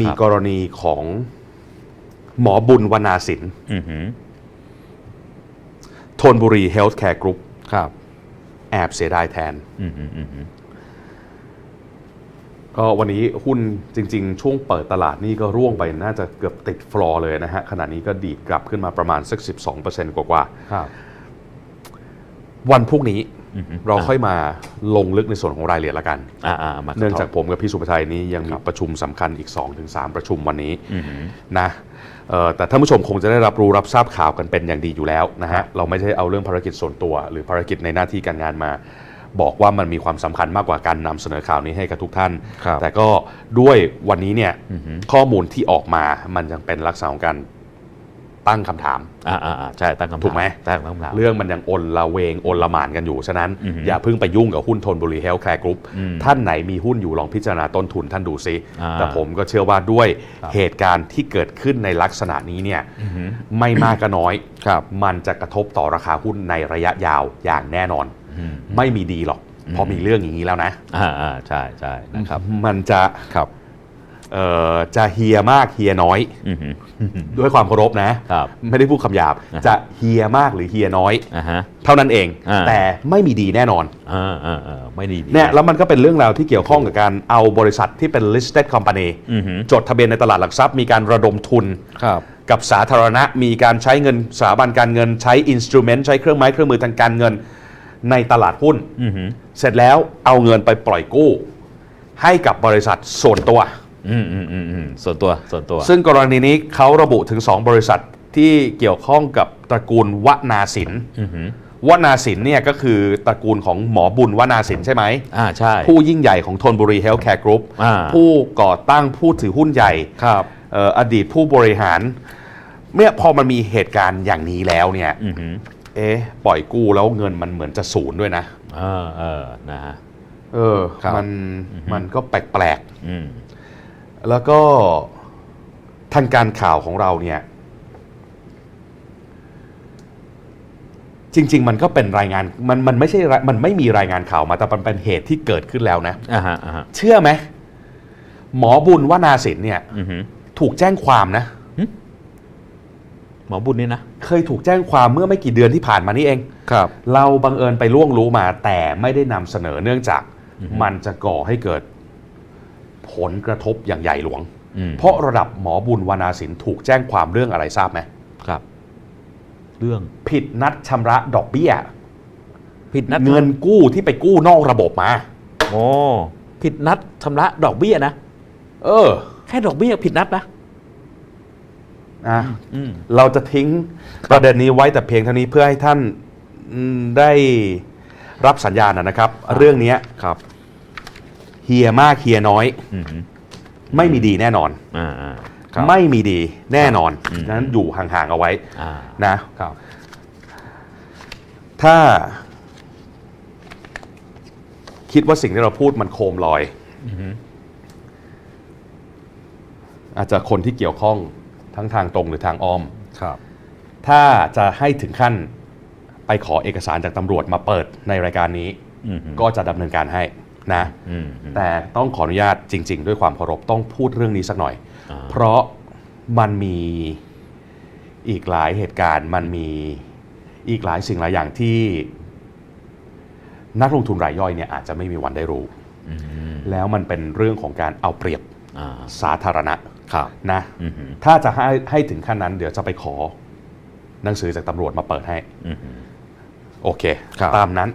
มีครับกรณีของหมอบุญวนาสินอือหือทนบุรีเฮลท์แคร์กรุ๊ปครับแอบเสียดายแทนอือหืออือหือก็วันนี้หุ้นจริง ๆ ช่วงเปิดตลาดนี่ก็ร่วงไปน่าจะเกือบติดฟลอร์เลยนะฮะ ขณะนี้ก็ดีดกลับขึ้นมาประมาณสัก 12%กว่าครับๆวันพรุ่งนี้อือหือ เราค่อยมาลงลึกในส่วนของรายละเอียดละกันอ่าอ่ามาเนื่องจากผมกับพี่สุภชัยนี้ยังมีครับประชุมสำคัญอีก 2-3 ประชุมวันนี้อือหือนะเอ่อแต่ท่านผู้ชมคงจะได้รับรู้รับทราบข่าวกันเป็นอย่างดีอยู่แล้วนะครัฮะบเราไม่ใช่เอาเรื่องภารกิจส่วนตัว หรือภารกิจในหน้าที่การงานมา บอกว่ามันมีความสำคัญมากกว่าการนำเสนอข่าวนี้ให้กับทุกท่านครับแต่ก็ด้วยวันนี้เนี่ยอือหือข้อมูลที่ออกมามันยังเป็นลักษณะของการ ตั้งคำถามอ่าอ่าอ่าใช่ตั้งคำถามถูกไหมตั้งคำถามเรื่องมันยังอนละเวงอนละหมานกันอยู่ ฉะนั้นอือหืออย่าเพิ่งไปยุ่งกับหุ้นทนบุรีเฮลท์แคร์กรุ๊ปอืมท่านไหนมีหุ้นอยู่ลองพิจารณาต้นทุนท่านดูซิอ่าแต่ผมก็เชื่อว่าด้วยครับเหตุการณ์ที่เกิดขึ้นในลักษณะนี้เนี่ยอือหือไม่มากก็น้อยครับมันจะกระทบต่อราคาหุ้นในระยะยาวอย่างแน่นอนอืมไม่มีดีหรอกพอมีเรื่องอย่างนี้แล้วนะอ่าอ่าใช่ใช่นะครับ มันจะครับเอ่อ จะเฮียมากเฮียน้อยอือหือด้วยความเคารพนะครับไม่ได้พูดคำหยาบอ่าฮะจะเฮียมากหรือเฮียน้อยอ่าฮะเท่านั้นเองอ่าแต่ไม่มีดีแน่นอนอ่าอ่าอ่าไม่ดีดีเนี่ยแล้วมันก็เป็นเรื่องราวที่เกี่ยวข้องกับการเอาบริษัทที่เป็น listed company อือหือจดทะเบียนในตลาดหลักทรัพย์มีการระดมทุนครับกับสาธารณะมีการใช้เงินสถาบันการเงินใช้ instrument ใช้เครื่องไม้เครื่องมือทางการเงินในตลาดหุ้นอือหือเสร็จแล้วเอาเงินไปปล่อยกู้ ให้กับบริษัทส่วนตัว อืมอืมอืมอืมส่วนตัวส่วนตัว ซึ่งกรณีนี้เขาระบุถึง 2 บริษัทที่เกี่ยวข้องกับตระกูลวนาสินอือหือวนาสินเนี่ยก็คือตระกูลของหมอบุญวนาสินใช่ไหม อ่าใช่ ผู้ยิ่งใหญ่ของทนบุรีเฮลท์แคร์กรุ๊ปอ่า ผู้ก่อตั้งผู้ถือหุ้นใหญ่ครับ เอ่ออดีตผู้บริหารเมื่อพอมันมีเหตุการณ์อย่างนี้แล้วเนี่ย อือหือเอ๊ะปล่อยกู้แล้วเงินมันเหมือนจะศูนย์ด้วยนะ เออเออนะฮะ เออ ครับ มันมันก็แปลกอืม ๆ แล้วก็ทางการข่าวของเราเนี่ย จริง ๆ มันก็เป็นรายงานมันมันไม่ใช่รายมันไม่มีรายงานข่าวมาแต่มันเป็นเหตุที่เกิดขึ้นแล้วนะอ่าฮะอ่าฮะเชื่อไหมหมอบุญวนาสินเนี่ย อือหือถูกแจ้งความนะ หมอบุญนี่นะเคยถูกแจ้งความเมื่อไม่กี่เดือนที่ผ่านมานี่เอง ครับ เราบังเอิญไปล่วงรู้มาแต่ไม่ได้นำเสนอเนื่องจากอือฮึมันจะก่อให้เกิด ผลกระทบอย่างใหญ่หลวงอืมเพราะระดับหมอบุญวนาสินถูกแจ้งความเรื่องอะไรทราบไหมครับ เรื่องผิดนัดชำระดอกเบี้ย ผิดนัดเงินกู้ที่ไปกู้นอกระบบมาโอ้ผิดนัดชำระดอกเบี้ยนะเออ แค่ดอกเบี้ยผิดนัดนะอะอืมเราจะทิ้งประเด็นนี้ไว้แต่เพียงเท่านี้เพื่อให้ท่านอืมได้รับสัญญาณนะนะครับ เรื่องเนี้ยครับ เฮียมากเฮียน้อย อือหือไม่มีดีแน่นอน อ่าอ่าครับ ไม่มีดีแน่นอนอืมนั้นอยู่ห่างๆเอาไว้อ่านะ ครับ ถ้า คิดว่าสิ่งที่เราพูดมันโคมลอย อือหืออาจจะคนที่เกี่ยวข้องทั้งทางตรงหรือทางอ้อม ครับ ถ้าจะให้ถึงขั้นไปขอเอกสารจากตำรวจมาเปิดในรายการนี้ อือหือก็จะดำเนินการให้ นะอืมอืมแต่ต้องขออนุญาตจริง ๆ ด้วยความเคารพต้องพูดเรื่องนี้สักหน่อยอ่าเพราะมันมีอีกหลายเหตุการณ์มันมีอีกหลายสิ่งหลายอย่างที่ นักลงทุนรายย่อยเนี่ยอาจจะไม่มีวันได้รู้อืมแล้วมันเป็นเรื่องของการเอาเปรียบอ่าสาธารณะครับนะอือหือถ้าจะให้ให้ถึงขั้นนั้น เดี๋ยวจะไปขอหนังสือจากตำรวจมาเปิดให้อือหือโอเคครับตามนั้น